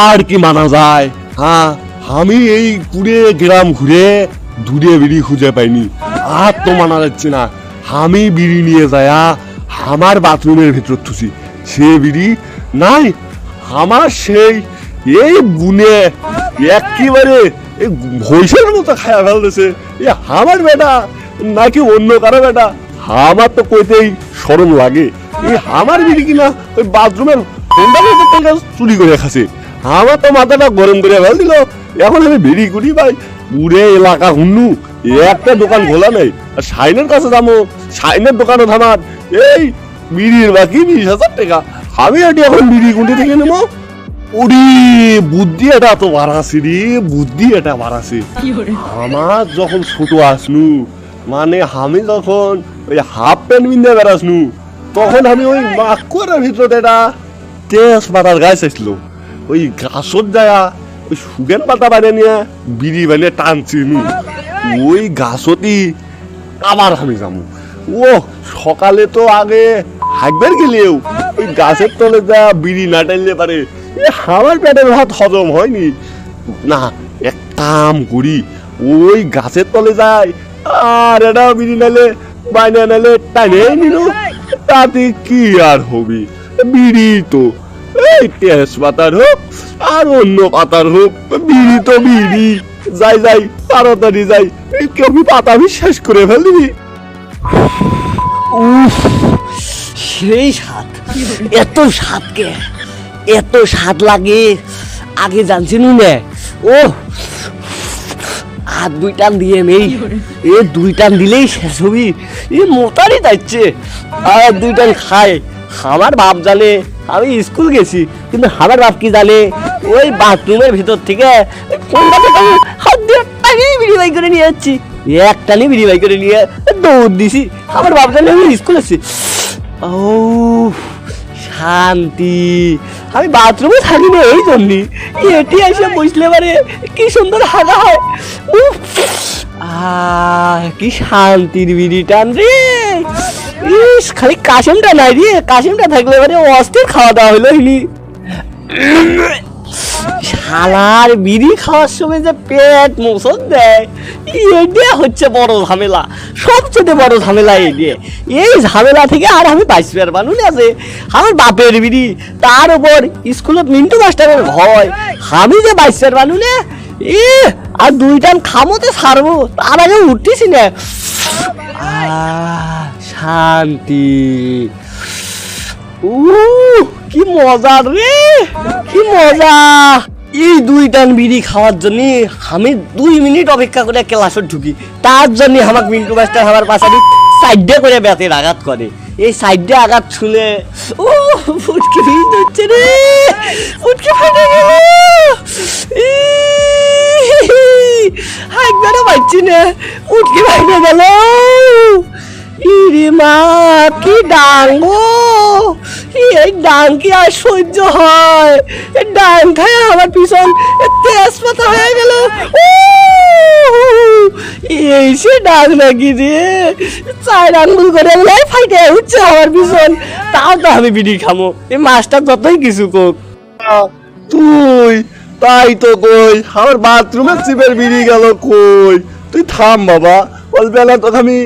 আর কি মানা যায়? হ্যাঁ আমি এই পুরে গ্রাম ঘুরে দূরে বিড়ি খুঁজে পাইনি। আর তো মানা যাচ্ছে না। আমি বিড়ি নিয়ে যায়া আমার বাথরুমের ভিতর থুছি। সে বিড়ি নাই, আমার সেই এই বুনে একেবারে ভৈষের মতো খায়া ফেলতেছে। এ আমার বেটা, নাকি অন্য কারও বেটা? আমার তো কইতেই সরম লাগে। এই আমার বিড়ি কিনা ওই বাথরুমের চুরি করে খাসে আমার তো মাথাটা গরম করে ফেল দিল। এখন আমি বিড়ি কুড়ি ভাই। পুরে এলাকা হুন্নু। একটা দোকান খোলা নেই। আর সাইনের কাছে যাব। সাইনের দোকানে থামার এই বিড়ির বাকি বিশ হাজার টাকা। আমি এটি এখন বিড়ি কুটি থেকে নেব? ওরে বুদ্ধি এটা তো বাড়াছে রে। বুদ্ধি এটা বাড়াছে। আমার যখন ছোট আসনু মানে আমি যখন ওই হাফ প্যান্ট বিন্দে বেড়াসনু তখন আমি ওই মাকুয়ারের ভিতরে এটা তেজ পাতার গাছ আসছিল ওই গাছত যায় ওই সুগেন পাতা বানিয়ে নিয়ে বিড়ি বানিয়ে টানছি নু ওই গাছতি আবার আমি যাব। ও সকালে তো আগে হাঁকবার গেলেও ওই গাছের তলে যা বিড়ি না টানলে পারে আমার পেটের ভাত হজম হয়নি। না এক কাম করি ওই গাছের তলে যাই আর এটা বিড়ি নালে বাইনা নালে টানে নিল। তাতে কি আর হবি? বিড়ি তো তেজ পাতার হোক, আর অন্য পাতার হোক, বিড়ি তো বিড়ি। যাই যাই, তাড়াতাড়ি যাই। কেউ পাতা বিশ্বাস করে ফেলবি উফ, সেই স্বাদ। এত স্বাদ কে? এত স্বাদ লাগে। আগে জানছি নু নে ও আর দুই টান দিয়ে নেই। এ দুই টান দিলেই শেষ হবি। এ মোটারি যাচ্ছে। আর দুই টান খায়। আমার বাপ জানে আমি স্কুল গেছি, কিন্তু আমার বাপ কি জানে ওই বাথরুমের ভিতর থেকে বিড়ি বাই করে নিয়ে যাচ্ছি। এক টানি বিড়ি বাই করে নিয়ে দৌড় দিছি। আমার বাপ জানে আমি স্কুল আছি ও শান্তি। আমি বাথরুমে থাকি না এই জন্যই এটি এসে বসলে পারে কি সুন্দর হাগা হয়। কি শান্তির বিড়ি টান রে। ইস খালি কাশিমটা নাই রে কাশিমটা থাকলে মানে অস্থির খাওয়া দাওয়া হলো হিলি শালার বিড়ি খাওয়ার সময় যে পেট মোসন দেয় এটা হচ্ছে বড় ঝামেলা সবচেয়ে বড় ঝামেলা এই দিয়ে এই ঝামেলা থেকে আর আমি বাঁচবে আর মানুষ আছে। আমার বাপের বিড়ি তার উপর স্কুলত মিন্টু মাস্টারের ভয়। আমি যে বাঁচবে মানুষ না এ আর দুই টান খামোতে ছাড়বো তার আগে উঠতেছি না। আহ, শান্তি। উহ, কি মজা রে কি মজা। এই দুই টান বিড়ি খাওয়ার জন্য আমি দুই মিনিট অপেক্ষা করে ক্লাসে ঢুকি। তার জন্য আমাকে মিন্টু মাস্টার আমার পাশাটি সাইডে করে বেতের আঘাত করে। এই সাইডে আঘাত শুনে ও ফুটকে ভিজ হচ্ছে রে ফুটকে ফেটে গেল। একবারও পাচ্ছি না ফুটকে ফেটে গেল। মা, কি ডাঙ্গো এই ডাং কি আর সহ্য হয়? ডাং খায় আমার পিছন তেজপাতা হয়ে গেল। এই সে ডাক নাকি রে? চার আঙ্গুল করে লাই ফাইটে উঠছে আমার পিছন। তাও তো আমি বিড়ি খামো। এই মাছটা যতই কিছু কোক তুই, তাই তো কই, আমার বাথরুমের চিপের বিড়ি গেল কই? তুই থাম বাবা ওই বেলা তো আমি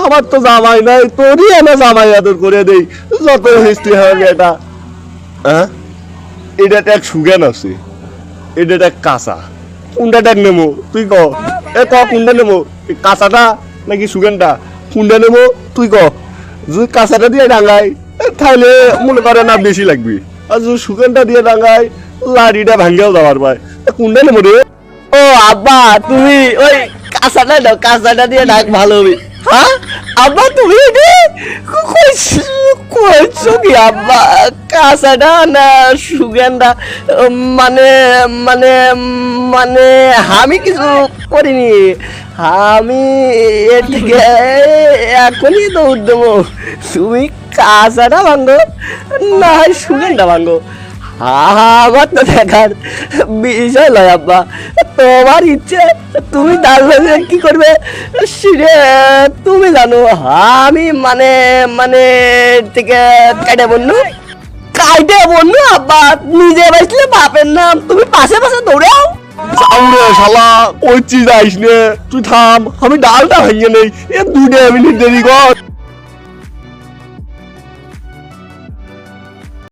আমার তো জামাই নাই, তোরই এনে জামাই আদর করে দেই। যত হিস্ট্রি হবে এটা। হ্যাঁ এটা এক সুগান আছে। এটা এক কাঁচা। কোনটা ট্যাগ নেব তুই ক। এ ক কোনটা নেব কাঁচাটা নাকি সুগানটা? কোনটা নেব তুই ক। যদি কাঁচাটা দিয়ে ডাঙ্গাই এ তাহলে মনে করে না বেশি লাগবে। আর যদি সুগানটা দিয়ে ডাঙ্গাই লাড়িটা ভাঙ্গেও যাওয়ার পায়। কোনটা নেব রে। ও আব্বা, তুমি ওই কাঁচাটা দাও, কাঁচাটা দিয়ে ডাক, ভালো হবে। আব্বা, তুমি কইছো কি আব্বা? কাঁচাটা না সুগেন্দা? মানে মানে মানে আমি কিছু করিনি। আমি এর থেকে এখনই দৌড় দেবো। তুমি কাঁচাটা ভাঙ্গো না হয় সুগেন্দা ভাঙ্গো আমার তো দেখার ইচ্ছে, তুমি ডাকবে কি করবে? তুমি জানো, আমি মানে মানে থেকে কেটে বললু কাইটে বন্ধু আব্বা, নিজে বাঁচলে বাপের নাম। তুমি পাশে পাশে দৌড়াও সামনে শালা কইছি যাইস নে। তুই থাম, আমি ডালটা ভেঙে নেই। এ দুটো মিনিট দেরি কর।